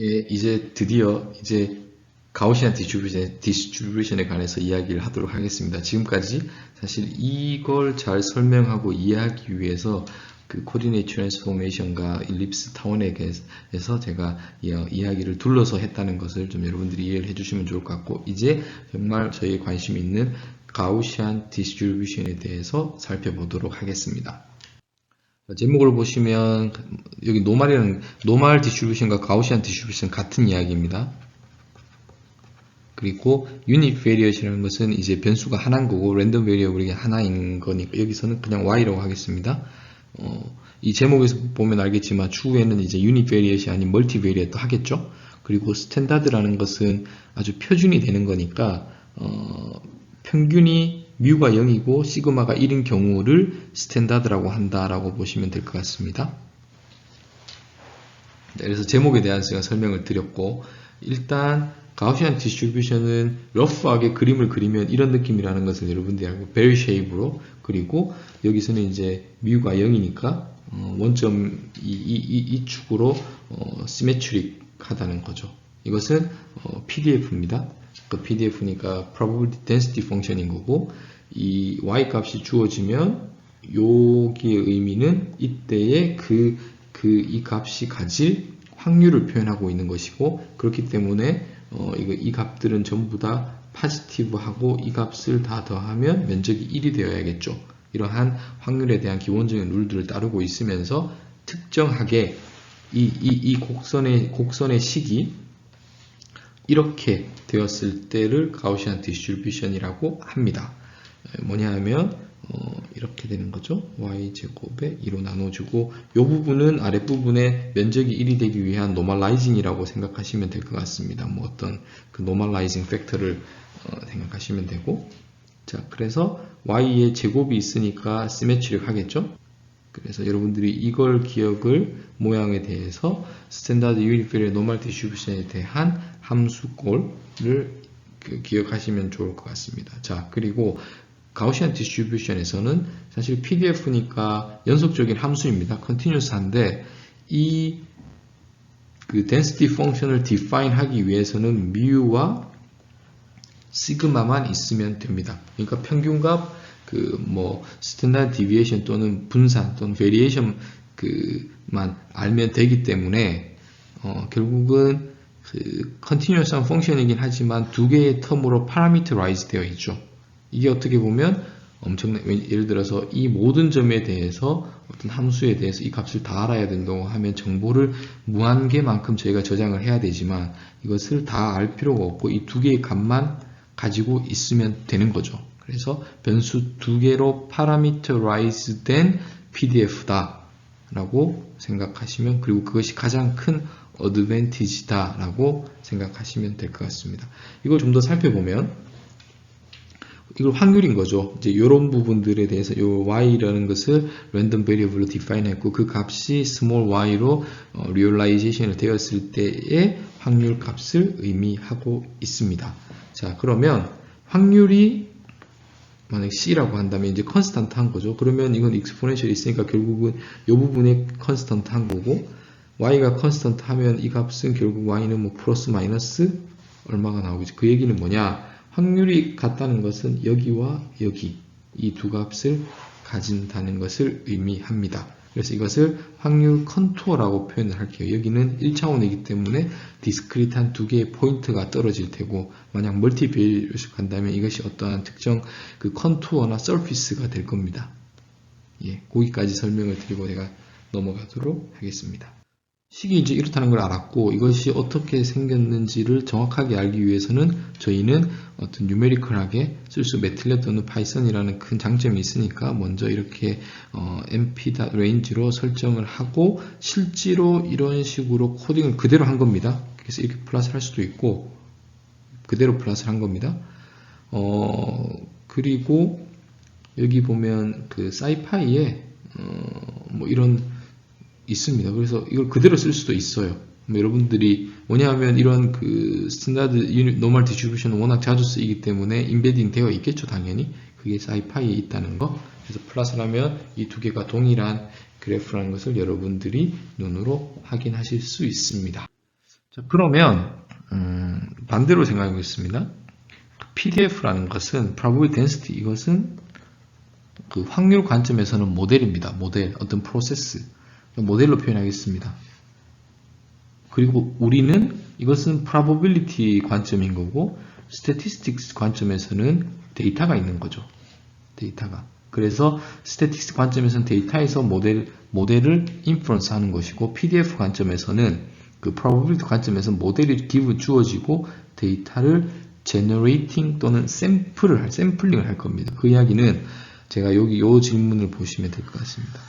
예, 이제 드디어 이제 가우시안 디스트리뷰션, 디스트리뷰션에 관해서 이야기를 하도록 하겠습니다. 지금까지 사실 이걸 잘 설명하고 이해하기 위해서 그 코디네이트 트랜스포메이션과 일립스 타원에게서 제가 이- 이야기를 둘러서 했다는 것을 좀 여러분들이 이해를 해주시면 좋을 것 같고 이제 정말 저희 관심 있는 가우시안 디스트리뷰션에 대해서 살펴보도록 하겠습니다. 제목을 보시면 여기 노말이라는 노말 디스트리뷰션과 가우시안 디스트리뷰션 같은 이야기입니다. 그리고 유닛 베리엇이라는 것은 이제 변수가 하나인 거고 랜덤 베리어블이 하나인 거니까 여기서는 그냥 y라고 하겠습니다. 어, 이 제목에서 보면 알겠지만 추후에는 이제 유닛 베리엇이 아닌 멀티 베리엇도 하겠죠. 그리고 스탠다드라는 것은 아주 표준이 되는 거니까 어, 평균이 뮤가 0이고 시그마가 1인 경우를 스탠다드라고 한다라고 보시면 될 것 같습니다. 네, 그래서 제목에 대한 제가 설명을 드렸고 일단 가우시안 디스트리뷰션은 러프하게 그림을 그리면 이런 느낌이라는 것을 여러분들이 알고 베리 쉐입으로 그리고 여기서는 이제 뮤가 0이니까 어, 원점 이, 이, 이, 이 축으로 어, 시메트릭 하다는 거죠. 이것은 어, PDF입니다. 그 PDF니까 probability density function인 거고 이 y 값이 주어지면 여기의 의미는 이때의 그 그 이 값이 가질 확률을 표현하고 있는 것이고 그렇기 때문에 어, 이거 이 값들은 전부 다 파지티브하고 이 값을 다 더하면 면적이 1이 되어야겠죠. 이러한 확률에 대한 기본적인 룰들을 따르고 있으면서 특정하게 이, 이, 이 곡선의, 곡선의 식이 이렇게 되었을 때를 가우시안 디스트리뷰션이라고 합니다. 에, 뭐냐 하면 어, 이렇게 되는 거죠. y제곱에 2로 나눠주고 이 부분은 아랫부분에 면적이 1이 되기 위한 노멀라이징이라고 생각하시면 될 것 같습니다. 뭐 어떤 그 노멀라이징 팩터를 어, 생각하시면 되고 자 그래서 y의 제곱이 있으니까 시메트릭 하겠죠. 그래서 여러분들이 이걸 기억을 모양에 대해서 스탠다드 유니피의 노멀 디스트리뷰션에 대한 함수꼴을 그 기억하시면 좋을 것 같습니다. 자 그리고 가우시안 디스트리뷰션에서는 사실 PDF니까 연속적인 함수입니다. 컨티뉴스한데 이 그 density 펑션을 define 하기 위해서는 mu와 시그마만 있으면 됩니다. 그러니까 평균값 그 뭐 스탠다드 디비에이션 또는 분산 또는 베리에이션 그만 알면 되기 때문에 어 결국은 그 컨티뉴어스한 펑션이긴 하지만 두 개의 텀으로 파라미터라이즈 되어 있죠. 이게 어떻게 보면 엄청난 예를 들어서 이 모든 점에 대해서 어떤 함수에 대해서 이 값을 다 알아야 된다고 하면 정보를 무한개만큼 저희가 저장을 해야 되지만 이것을 다 알 필요가 없고 이 두 개의 값만 가지고 있으면 되는 거죠. 그래서 변수 두 개로 파라미터라이즈 된 PDF다 라고 생각하시면 그리고 그것이 가장 큰 어드밴티지다 라고 생각하시면 될 것 같습니다. 이걸 좀 더 살펴보면 이걸 확률인 거죠. 이제 이런 부분들에 대해서 요 y라는 것을 랜덤 베리어블로 디파인 했고 그 값이 small y로 어, 리얼라이제이션을 되었을 때의 확률 값을 의미하고 있습니다. 자, 그러면 확률이 만약 c라고 한다면 이제 컨스탄트 한 거죠. 그러면 이건 익스포넨셜이 있으니까 결국은 이 부분에 컨스탄트 한 거고 y가 컨스탄트 하면 이 값은 결국 y는 뭐 플러스 마이너스 얼마가 나오겠죠. 그 얘기는 뭐냐? 확률이 같다는 것은 여기와 여기 이 두 값을 가진다는 것을 의미합니다. 그래서 이것을 확률 컨투어라고 표현을 할게요. 여기는 1차원이기 때문에 디스크리트한 두 개의 포인트가 떨어질 테고 만약 멀티베이를 간다면 이것이 어떠한 특정 그 컨투어나 서피스가 될 겁니다. 예, 거기까지 설명을 드리고 내가 넘어가도록 하겠습니다. 식이 이제 이렇다는 걸 알았고 이것이 어떻게 생겼는지를 정확하게 알기 위해서는 저희는 어떤 뉴메리컬하게 쓸 수 매틀렛 또는 파이썬이라는 큰 장점이 있으니까 먼저 이렇게 어, mp range로 설정을 하고 실제로 이런 식으로 코딩을 그대로 한 겁니다. 그래서 이렇게 플러스를 할 수도 있고 그대로 플러스를 한 겁니다. 어, 그리고 여기 보면 그 사이파이에 어, 뭐 이런 있습니다. 그래서 이걸 그대로 쓸 수도 있어요. 뭐 여러분들이 뭐냐하면 이런 그 스탠다드 유닛 노멀 디스트리뷰션은 워낙 자주 쓰이기 때문에 인베딩 되어 있겠죠, 당연히. 그게 사이파이에 있다는 거. 그래서 플러스를 하면 이 두 개가 동일한 그래프라는 것을 여러분들이 눈으로 확인하실 수 있습니다. 자, 그러면 음, 반대로 생각해 보겠습니다. PDF라는 것은 probability density 이것은 그 확률 관점에서는 모델입니다. 모델 어떤 프로세스 모델로 표현하겠습니다. 그리고 우리는 이것은 probability 관점인 거고 statistics 관점에서는 데이터가 있는 거죠. 데이터가. 그래서 statistics 관점에서는 데이터에서 모델 모델을 인프런스 하는 것이고 PDF 관점에서는 그 probability 관점에서 모델이 기분 주어지고 데이터를 generating 또는 샘플을 할 샘플링을 할 겁니다. 그 이야기는 제가 여기 요 질문을 보시면 될 것 같습니다.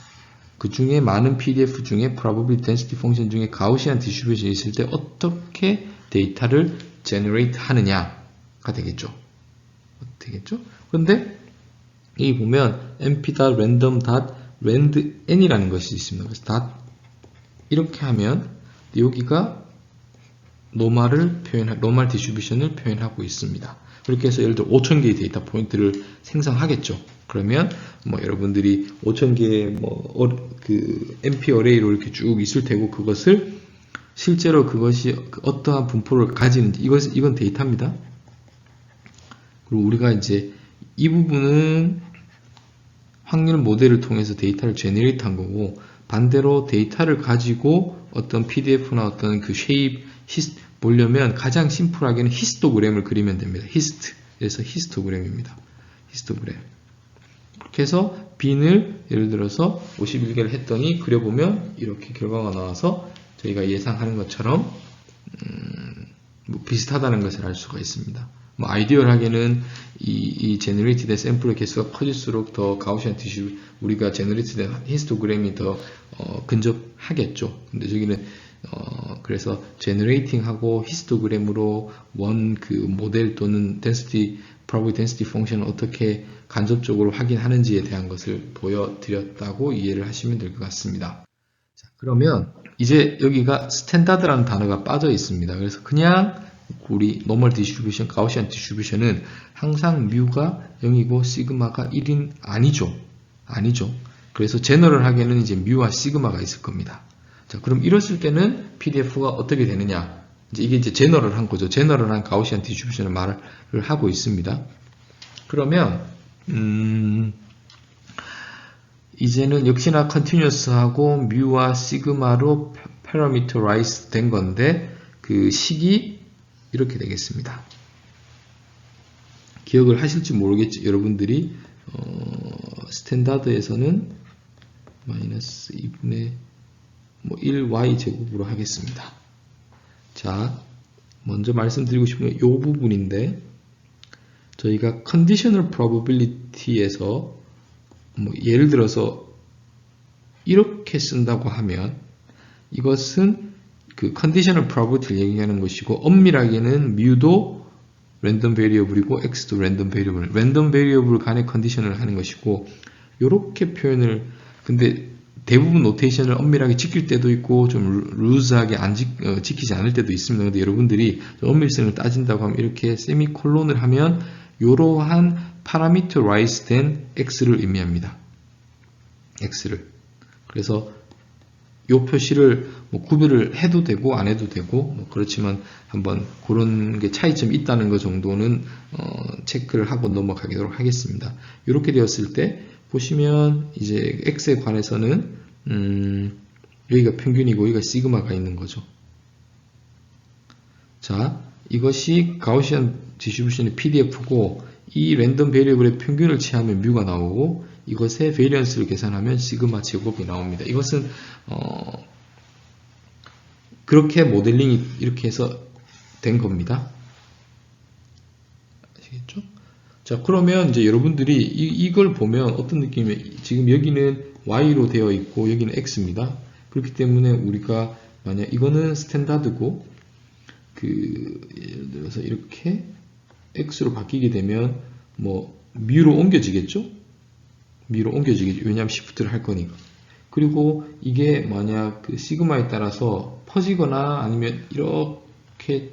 그 중에 많은 PDF 중에 probability density 펑션 중에 가우시안 디스트리뷰션이 있을 때 어떻게 데이터를 generate 하느냐가 되겠죠. 되겠죠? 그런데 여기 보면 np.random.randn이라는 것이 있습니다. 그래서 닷 이렇게 하면 여기가 노말을 표현, 노말 디스트리뷰션을 표현하고 있습니다. 그렇게 해서 예를 들어 5,000개의 데이터 포인트를 생성하겠죠. 그러면 뭐 여러분들이 5,000개의 뭐그 MP 어레이로 이렇게 쭉 있을 테고 그것을 실제로 그것이 어떠한 분포를 가지는지 이것 이건 데이터입니다. 그리고 우리가 이제 이 부분은 확률 모델을 통해서 데이터를 제네레이트 한 거고 반대로 데이터를 가지고 어떤 PDF나 어떤 그 쉐입 히스 보려면 가장 심플하게는 히스토그램을 그리면 됩니다. 히스트. 그래서 히스토그램입니다. 히스토그램. 그렇게 해서 빈을 예를 들어서 51개를 했더니 그려보면 이렇게 결과가 나와서 저희가 예상하는 것처럼 음, 뭐 비슷하다는 것을 알 수가 있습니다. 뭐 아이디얼하게는 이, 이 제너레이트된 샘플의 개수가 커질수록 더 가우시안 티슈 우리가 제너레이트된 히스토그램이 더 어, 근접하겠죠. 근데 저기는 어, 그래서 제너레이팅하고 히스토그램으로 원 그 모델 또는 density probability density 펑션을 어떻게 간접적으로 확인하는지에 대한 것을 보여드렸다고 이해를 하시면 될 것 같습니다. 자, 그러면 이제 여기가 스탠다드라는 단어가 빠져 있습니다. 그래서 그냥 우리 노멀 디스트리뷰션, 가우시안 디스트리뷰션은 항상 뮤가 0이고 시그마가 1인 아니죠. 아니죠. 그래서 제너럴하게는 이제 뮤와 시그마가 있을 겁니다. 자, 그럼 이랬을 때는 PDF가 어떻게 되느냐? 이제 이게 이제 제너럴 한 거죠. 제너럴한 가우시안 디스트리뷰션을 말을 하고 있습니다. 그러면 음, 이제는 역시나 컨티뉴어스하고 뮤와 시그마로 패러미터라이즈 된 건데 그 식이 이렇게 되겠습니다. 기억을 하실지 모르겠지 여러분들이 어, 스탠다드에서는 마이너스 2분의 뭐 1y 제곱으로 하겠습니다. 자, 먼저 말씀드리고 싶은 건이 부분인데 저희가 conditional probability에서 뭐 예를 들어서 이렇게 쓴다고 하면 이것은 그 conditional probability를 얘기하는 것이고 엄밀하게는 mu도 랜덤 베리어블이고 x도 랜덤 베리어블 랜덤 베리어블 간의 컨디션을 하는 것이고 이렇게 표현을 근데 대부분 노테이션을 엄밀하게 지킬 때도 있고 좀 루즈하게 안 지, 어, 지키지 않을 때도 있습니다. 근데 여러분들이 엄밀성을 따진다고 하면 이렇게 세미콜론을 하면 이러한 파라미터라이즈 된 x를 의미합니다. x를. 그래서 이 표시를 뭐 구별을 해도 되고 안 해도 되고 뭐 그렇지만 한번 그런 게 차이점이 있다는 것 정도는 어, 체크를 하고 넘어가도록 하겠습니다. 이렇게 되었을 때 보시면 이제 x에 관해서는 음, 여기가 평균이고 여기가 시그마가 있는 거죠. 자, 이것이 가우시안 디스트리뷰션의 PDF고 이 랜덤 베리어블의 평균을 취하면 뮤가 나오고 이것의 베리언스를 계산하면 시그마 제곱이 나옵니다. 이것은 어, 그렇게 모델링이 이렇게 해서 된 겁니다. 아시겠죠? 자, 그러면 이제 여러분들이 이, 걸 보면 어떤 느낌이, 지금 여기는 Y로 되어 있고 여기는 X입니다. 그렇기 때문에 우리가 만약 이거는 스탠다드고, 그, 예를 들어서 이렇게 X로 바뀌게 되면 뭐, 뮤로 옮겨지겠죠? 뮤로 옮겨지겠죠. 왜냐하면 시프트를 할 거니까. 그리고 이게 만약 그 시그마에 따라서 퍼지거나 아니면 이렇게,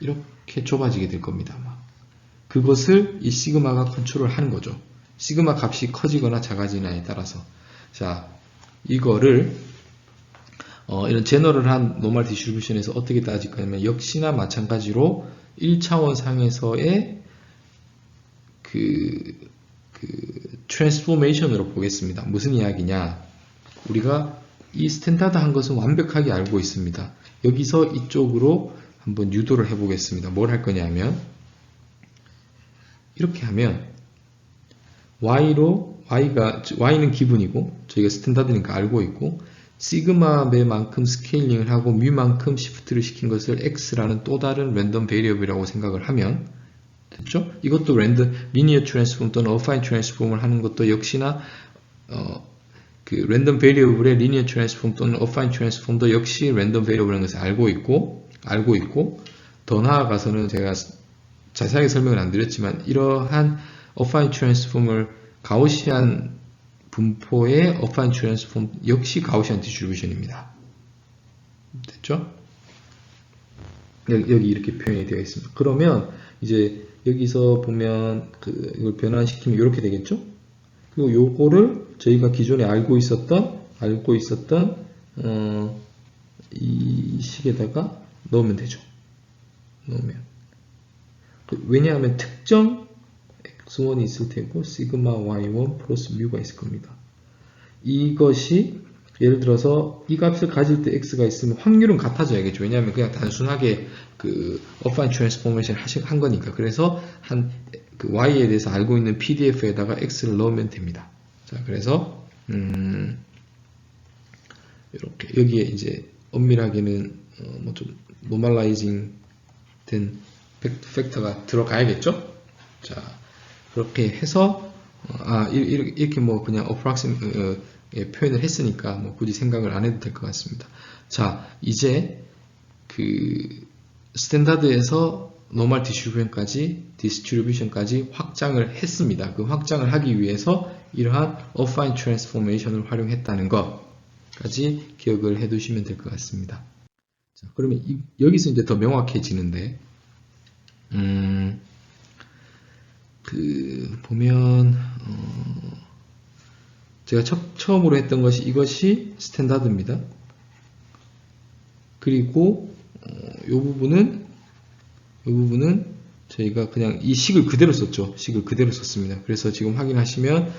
이렇게 좁아지게 될 겁니다. 그것을 이 시그마가 컨트롤 하는 거죠. 시그마 값이 커지거나 작아지냐에 따라서. 자, 이거를 어, 이런 제너럴한 노멀 디스트리뷰션에서 어떻게 따질 거냐면 역시나 마찬가지로 1차원 상에서의 그, 그 트랜스포메이션으로 보겠습니다. 무슨 이야기냐? 우리가 이 스탠다드한 것은 완벽하게 알고 있습니다. 여기서 이쪽으로 한번 유도를 해보겠습니다. 뭘 할 거냐면 이렇게 하면 y로 y가 y는 기분이고 저희가 스탠다드니까 알고 있고 시그마 배만큼 스케일링을 하고 뮤만큼 시프트를 시킨 것을 x라는 또 다른 랜덤 베리어블이라고 생각을 하면 됐죠? 이것도 랜덤 리니어 트랜스폼 또는 어파인 트랜스폼을 하는 것도 역시나 어, 그 랜덤 베리어블의 리니어 트랜스폼 또는 어파인 트랜스폼도 역시 랜덤 베리어블이라는 것을 알고 있고 알고 있고 더 나아가서는 제가 자세하게 설명을 안 드렸지만 이러한 어파인 트랜스폼을 가우시안 분포의 어파인 트랜스폼 역시 가우시안 디스트리뷰션입니다. 됐죠? 여기 이렇게 표현이 되어 있습니다. 그러면 이제 여기서 보면 그 이걸 변환시키면 이렇게 되겠죠? 그리고 요거를 저희가 기존에 알고 있었던 알고 있었던 어, 이 식에다가 넣으면 되죠. 넣으면 그 왜냐하면 특정 x1이 있을 테고 시그마 y1 플러스 뮤가 있을 겁니다. 이것이 예를 들어서 이 값을 가질 때 x가 있으면 확률은 같아져야겠죠. 왜냐하면 그냥 단순하게 그 어파인 트랜스포메이션 한 거니까. 그래서 한 그 y에 대해서 알고 있는 pdf에다가 x를 넣으면 됩니다. 자, 그래서 음 이렇게 여기에 이제 엄밀하게는 어 뭐좀 노멀라이징 된 팩터가 들어가야겠죠? 자, 그렇게 해서 어, 아 이렇게 뭐 그냥 approximate 어, 예, 표현을 했으니까 뭐 굳이 생각을 안 해도 될 것 같습니다. 자, 이제 그 스탠다드에서 노멀 디스트리뷰션까지 디스트리뷰션까지 확장을 했습니다. 그 확장을 하기 위해서 이러한 affine transformation을 활용했다는 것까지 기억을 해 두시면 될 것 같습니다. 자, 그러면 이, 여기서 이제 더 명확해지는데 음, 그 보면 어, 제가 첫, 처음으로 했던 것이 이것이 스탠다드입니다. 그리고 어, 이 부분은 이 부분은 저희가 그냥 이 식을 그대로 썼죠. 식을 그대로 썼습니다. 그래서 지금 확인하시면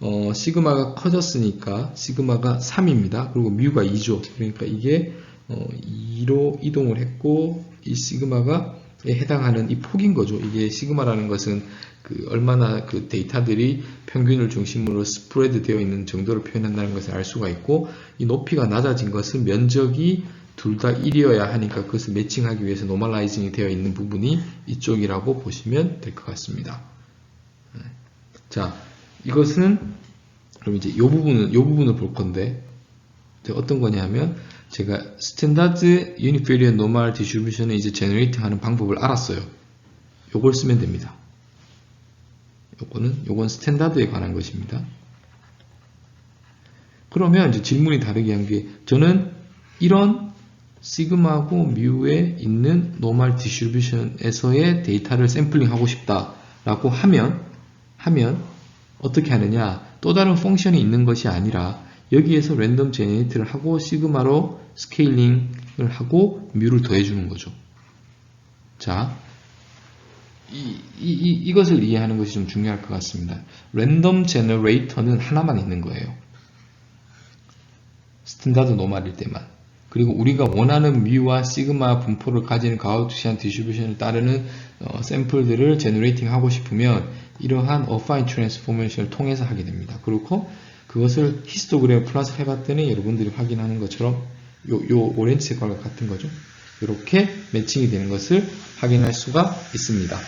어, 시그마가 커졌으니까 시그마가 3입니다. 그리고 뮤가 2죠. 그러니까 이게 어, 2로 이동을 했고 이 시그마가 해당하는 이 폭인 거죠. 이게 시그마라는 것은 그 얼마나 그 데이터들이 평균을 중심으로 스프레드 되어 있는 정도를 표현한다는 것을 알 수가 있고 이 높이가 낮아진 것은 면적이 둘 다 1이어야 하니까 그것을 매칭하기 위해서 노멀라이징이 되어 있는 부분이 이쪽이라고 보시면 될 것 같습니다. 네. 자, 이것은 그럼 이제 이 부분은 이 부분을 볼 건데 어떤 거냐면 제가 스탠다드 유니페리언 노멀 디스트리뷰션을 이제 제너레이팅 하는 방법을 알았어요. 요걸 쓰면 됩니다. 요거는 요건 스탠다드에 관한 것입니다. 그러면 이제 질문이 다르게 한 게 저는 이런 시그마고 뮤에 있는 노멀 디스트리뷰션에서의 데이터를 샘플링 하고 싶다라고 하면 하면 어떻게 하느냐 또 다른 펑션이 있는 것이 아니라 여기에서 랜덤 제네이트를 하고 시그마로 스케일링을 하고 뮤를 더해주는 거죠. 자, 이, 이, 이, 이것을 이해하는 것이 좀 중요할 것 같습니다. 랜덤 제너레이터는 하나만 있는 거예요. 스탠다드 노말일 때만. 그리고 우리가 원하는 뮤와 시그마 분포를 가지는 가우치안 디스트리뷰션을 따르는 어, 샘플들을 제너레이팅 하고 싶으면 이러한 어파인 트랜스포메이션을 통해서 하게 됩니다. 그렇고 그것을 히스토그램 플러스 해봤더니 여러분들이 확인하는 것처럼 요, 요 오렌지 색깔과 같은 거죠. 이렇게 매칭이 되는 것을 확인할 수가 있습니다.